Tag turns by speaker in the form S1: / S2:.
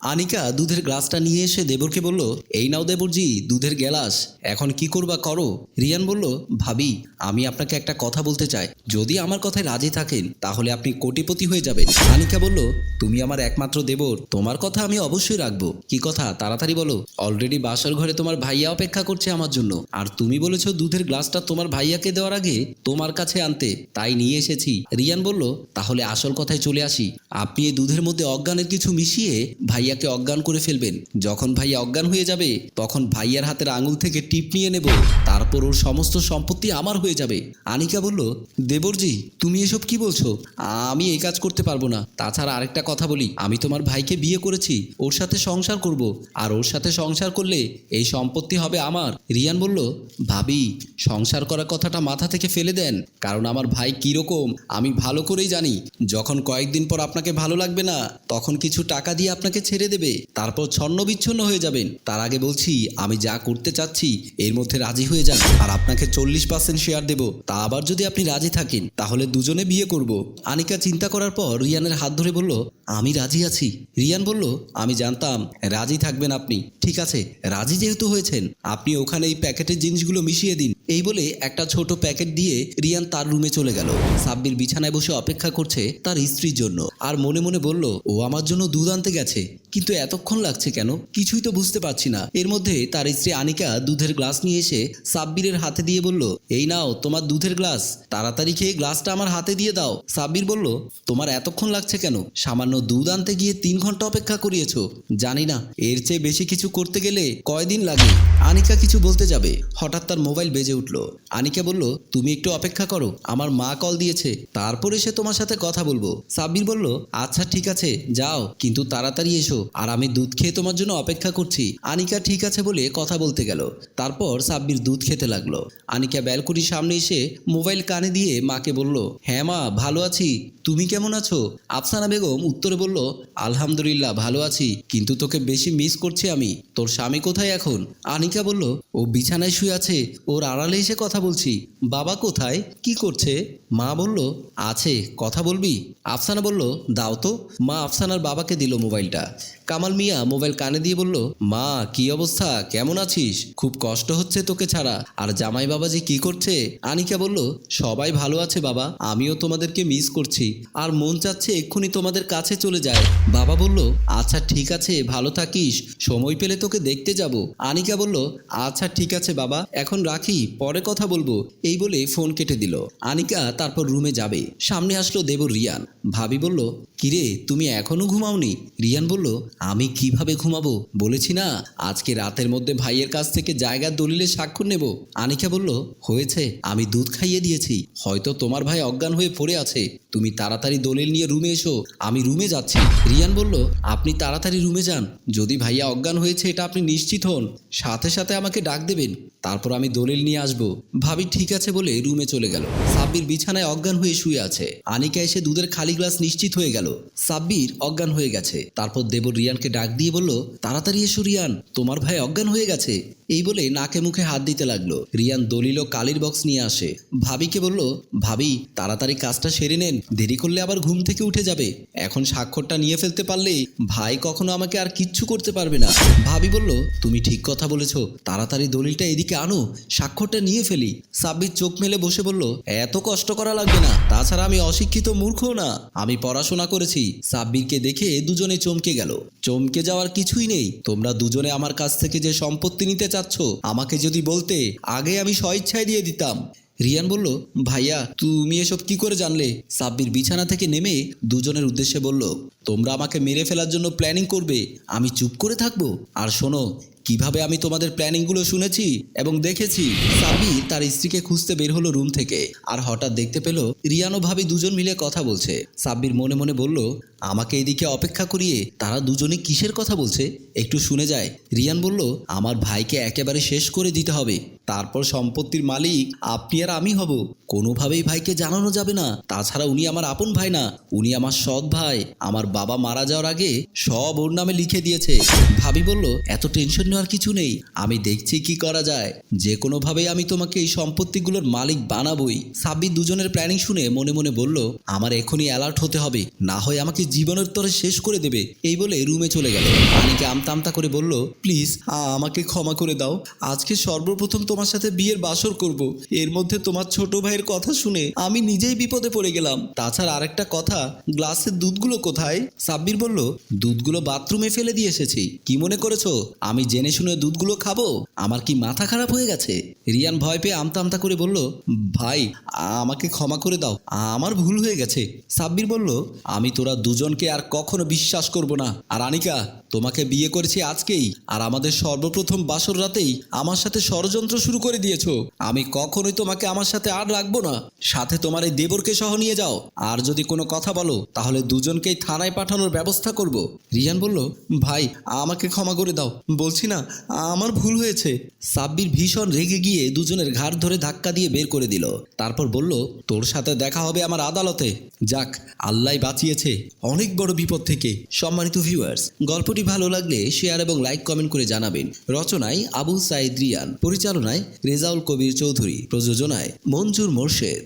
S1: আনিকা দুধের গ্লাসটা নিয়ে এসে দেবরকে বলল, এই নাও দেবরজি, দুধের গ্লাস এখন কি করবা করো? রিয়ান বলল, ভাবি, আমি আপনাকে একটা কথা বলতে চাই। যদি আমার কথায় রাজি থাকেন, তাহলে আপনি কোটিপতি হয়ে যাবেন। আনিকা বলল, তুমি আমার একমাত্র দেবর। তোমার কথা আমি অবশ্যই রাখব। কি কথা? তাড়াতাড়ি বলো। অলরেডি বাসার ঘরে তোমার ভাইয়া অপেক্ষা করছে আমার জন্য। আর তুমি বলেছ দুধের গ্লাসটা তোমার ভাইয়াকে দেওয়ার আগে তোমার কাছে আনতে। তাই নিয়ে এসেছি। রিয়ান বলল, তাহলে আসল কথায় চলে আসি। আপনি এই দুধের মধ্যে অজ্ঞানের কিছু মিশিয়ে ভাইয়াকে অজ্ঞান করে ফেলবেন। যখন ভাইয়া অজ্ঞান হয়ে যাবে, তখন ভাইয়ার হাতের আঙুল থেকে টিপ নিয়ে নেব। তারপর ওর সমস্ত সম্পত্তি আমার হয়ে যাবে। আনিকা বলল, দেবরজি, তুমি এসব কি বলছো? আমি এই কাজ করতে পারব না। তাছাড়া আরেকটা কথা বলি, আমি তোমার ভাইকে বিয়ে করেছি। ওর সাথে সংসার করব। আর ওর সাথে সংসার করলে এই সম্পত্তি হবে আমার। রিয়ান বলল, ভাবি, সংসার করার কথাটা মাথা থেকে ফেলে দেন। কারণ আমার ভাই কীরকম, আমি ভালো করেই জানি। যখন কয়েকদিন পর আপনাকে ভালো লাগবে না, তখন কিছু টাকা দিয়ে আপনাকে ছেড়ে দেবে, তারপর ছন্ন বিচ্ছন্ন হয়ে যাবেন। তার আগে বলছি, আমি যা করতে চাচ্ছি, এর মধ্যে রাজি হয়ে যান। আর আপনাকে চল্লিশ পার্সেন্ট শেয়ার দেব। তা আবার যদি আপনি রাজি থাকেন, তাহলে দুজনে বিয়ে করব। আনিকা চিন্তা করার পর রিয়ানের হাত ধরে বলল আমি রাজি আছি। রিয়ান বলল, আমি জানতাম, রাজি থাকবেন আপনি। ঠিক আছে, রাজি যেহেতু হয়েছেন, আপনি ওখানে এই প্যাকেটের জিনিসগুলো মিশিয়ে দিন। এই বলে একটা ছোট প্যাকেট দিয়ে রিয়ান তার রুমে চলে গেল। সাব্বির বিছানায় বসে অপেক্ষা করছে তার স্ত্রীর জন্য। আর মনে মনে বলল, ও আমার জন্য দুধ আনতে গেছে, কিন্তু এতক্ষণ লাগছে কেন? কিছুই তো বুঝতে পারছি না। এর মধ্যে তার স্ত্রী আনিকা দুধের গ্লাস নিয়ে এসে সাব্বিরের হাতে দিয়ে বলল, এই নাও, তোমার দুধের গ্লাস। তাড়াতাড়ি খেয়ে গ্লাসটা আমার হাতে দিয়ে দাও। সাব্বির বলল, তোমার এতক্ষণ লাগছে কেন? সামান্য দুধ আনতে গিয়ে তিন ঘণ্টা অপেক্ষা করিয়েছ? জানি না। এর চেয়ে বেশি কিছু করতে গেলে কয়দিন লাগে? আনিকা কিছু বলতে যাবে। হঠাৎ তার মোবাইল বেজে উঠল। আনিকা বলল, তুমি একটু অপেক্ষা করো। আমার মা কল দিয়েছে। তারপরে সে তোমার সাথে কথা বলব। সাব্বির বলল আচ্ছা ঠিক আছে। যাও। কিন্তু তাড়াতাড়ি এসো। আর আমি দুধ খেয়ে তোমার জন্য অপেক্ষা করছি। আনিকা ঠিক আছে বলে কথা বলতে গেল। তারপর সাব্বির দুধ খেতে লাগল। আনিকা ব্যালকনির সামনে এসে মোবাইল কানে দিয়ে মাকে বলল হ্যাঁ মা, ভালো আছি। তুমি কেমন আছো? আফসানা বেগম উত্তরে বলল, আলহামদুলিল্লাহ, ভালো আছি, কিন্তু তোকে বেশি মিস করছি আমি। তোর স্বামী কোথায় এখন? আনিকা বলল, ও বিছানায় শুয়ে আছে, ওর আড়ালে এসে কথা বলছি। বাবা কোথায়? কি করছে? মা বলল, আছে, কথা বলবি? আফসানা বলল, দাও তো। মা আফসানার বাবাকে দিল মোবাইলটা। কামাল মিয়া মোবাইল কানে দিয়ে বলল, মা, কি অবস্থা? কেমন আছিস? খুব কষ্ট হচ্ছে তোকে ছাড়া। আর জামাই বাবা যে কি করছে? আনিকা বলল, সবাই ভালো আছে বাবা, আমিও তোমাদেরকে মিস করছি। আর মন চাচ্ছে এক্ষুনি তোমাদের কাছে চলে যায়। বাবা বলল আচ্ছা ঠিক আছে, ভালো থাকিস, সময় পেলে তোকে দেখতে যাব। আনিকা বলল আচ্ছা ঠিক আছে বাবা, এখন রাখি, পরে কথা বলব। এই বলে ফোন কেটে দিল। আনিকা তারপর রুমে যাবে। সামনে আসলো দেবর রিয়ান। ভাবি বলল, কিরে, তুমি এখনও ঘুমাওনি? রিয়ান বলল, আমি কীভাবে ঘুমাবো? বলেছি না, আজকে রাতের মধ্যে ভাইয়ের কাছ থেকে জায়গার দলিলে স্বাক্ষর নেব। আনিকা বলল, হয়েছে, আমি দুধ খাইয়ে দিয়েছি। হয়তো তোমার ভাই অজ্ঞান হয়ে পড়ে আছে। তুমি তাড়াতাড়ি দলিল নিয়ে রুমে এসো। আমি রুমে যাচ্ছি। রিয়ান বলল, আপনি তাড়াতাড়ি রুমে যান। যদি ভাইয়া অজ্ঞান হয়েছে, এটা আপনি নিশ্চিত হন। সাথে সাথে আমাকে ডাক দেবেন। তারপর আমি দলিল নিয়ে আসব। ভাবি ঠিক আছে বলে রুমে চলে গেল। সাব্বির বিছানায় অজ্ঞান হয়ে শুয়ে আছে। আনিকা এসে দুধের খালি গ্লাস নিশ্চিত হয়ে গেল। সাব্বির অজ্ঞান হয়ে গেছে। তারপর দেবর রিয়ানকে ডাক দিয়ে বলল, তাড়াতাড়ি এসো রিয়ান। তোমার ভাই অজ্ঞান হয়ে গেছে। এই বলে নাকে মুখে হাত দিতে লাগল। রিয়ান দলিল ও কালির বক্স নিয়ে আসে। ভাবিকে বলল, ভাবি, তাড়াতাড়ি কাজটা সেরে নেন। দেরি করলে আবার ঘুম থেকে উঠে যাবে। এখন স্বাক্ষরটা নিয়ে ফেলতে পারলে ভাই কখনো আমাকে আর কিচ্ছু করতে পারবে না। ভাবি বলল, তুমি ঠিক কথা বলেছ। তাড়াতাড়ি দলিলটা এদিকে আনো। স্বাক্ষরটা নিয়ে ফেলি। সাব্বির চোখ মেলে বসে বলল, এত কষ্ট করা লাগবে না। তাছাড়া আমি অশিক্ষিত মূর্খ না। আমি পড়াশোনা করেছি। সাব্বিরকে দেখে দুজনে চমকে গেল। চমকে যাওয়ার কিছুই নেই। তোমরা দুজনে আমার কাছ থেকে যে সম্পত্তি নিতে চাচ্ছ আমাকে যদি বলতে, আগে আমি স্বইচ্ছায় দিয়ে দিতাম। রিয়ান বলল, ভাইয়া, তুমি এসব কি করে জানলে? সাব্বির বিছানা থেকে নেমে দুজনের উদ্দেশ্যে বলল, তোমরা আমাকে মেরে ফেলার জন্য প্ল্যানিং করবে, আমি চুপ করে থাকব। আর শোনো কীভাবে আমি তোমাদের প্ল্যানিংগুলো শুনেছি এবং দেখেছি? সাব্বির তার স্ত্রীকে খুঁজতে বের হলো রুম থেকে আর হঠাৎ দেখতে পেল রিয়ানো ভাবি দুজন মিলে কথা বলছে। সাব্বির মনে মনে বলল, আমাকে এদিকে অপেক্ষা করিয়ে তারা দুজনে কিসের কথা বলছে? একটু শুনে যায়। রিয়ান বলল, আমার ভাইকে একেবারে শেষ করে দিতে হবে। তারপর সম্পত্তির মালিক আপনি আর আমি হব। কোনোভাবেই ভাইকে জানানো যাবে না। তাছাড়া উনি আমার আপন ভাই না। উনি আমার সৎ ভাই। আমার বাবা মারা যাওয়ার আগে সব ওর নামে লিখে দিয়েছে। ভাবি বলল, এত টেনশন নেওয়ার করার কিছু নেই। আমি দেখছি কি করা যায়। যে কোনোভাবেই আমি তোমাকে এই সম্পত্তিগুলোর মালিক বানাবই। সাব্বির দুজনের প্ল্যানিং শুনে মনে মনে বলল, আমার এখনই অ্যালার্ট হতে হবে। না হয় আমাকে জীবনের তরে শেষ করে দেবে। এই বলে রুমে চলে গেল। আনিকে আমতা আমতা করে বলল, প্লিজ আমাকে ক্ষমা করে দাও। আজকে সর্বপ্রথম তোমার সাথে বিয়ের বাসর করব। এর মধ্যে তোমার ছোট ভাইয়ের কথা শুনে আমি নিজেই বিপদে পড়ে গেলাম। তাছাড়া আরেকটা কথা, গ্লাসের দুধগুলো কোথায়? সাব্বির বলল, দুধগুলো বাথরুমে ফেলে দিয়ে এসেছি। কি মনে করেছ? আমি জেনে শুনে দুধগুলো খাব? আমার কি মাথা খারাপ হয়ে গেছে? রিয়ান ভয় পেয়ে আমতা আমতা করে বলল, ভাই, আমাকে ক্ষমা করে দাও। আমার ভুল হয়ে গেছে। সাব্বির বলল, আমি তোরা দুজনকে আর কখনো বিশ্বাস করব না। আর আনিকা, তোমাকে বিয়ে করেছি আজকেই। আর আমাদের সর্বপ্রথম বাসর রাতেই আমার সাথে ষড়যন্ত্র শুরু করে দিয়েছ। আমি কখনোই তোমাকে আমার সাথে আর রাখব না। সাথে তোমার এই দেবরকে সহ নিয়ে যাও। আর যদি কোনো কথা বলো, তাহলে দুজনকেই থানায় পাঠানোর ব্যবস্থা করব। রিয়ান বলল, ভাই, আমাকে ক্ষমা করে দাও। বলছি না, আমার ভুল হয়েছে। সাব্বির ভীষণ রেগে গিয়ে দুজনের ঘাড় ধরে ধাক্কা দিয়ে বের করে দিল। তারপর বলল, তোর সাথে দেখা হবে আমার আদালতে। যাক, আল্লাহ বাঁচিয়েছে অনেক বড় বিপদ থেকে। সম্মানিত ভিউয়ার্স গল্পটি ভালো লাগলে শেয়ার এবং লাইক কমেন্ট করে জানাবেন। রচনায় আবু সাইদ রিয়ান, পরিচালনায় রেজাউল কবির চৌধুরী, প্রযোজনায় মঞ্জুর মোর্শেদ।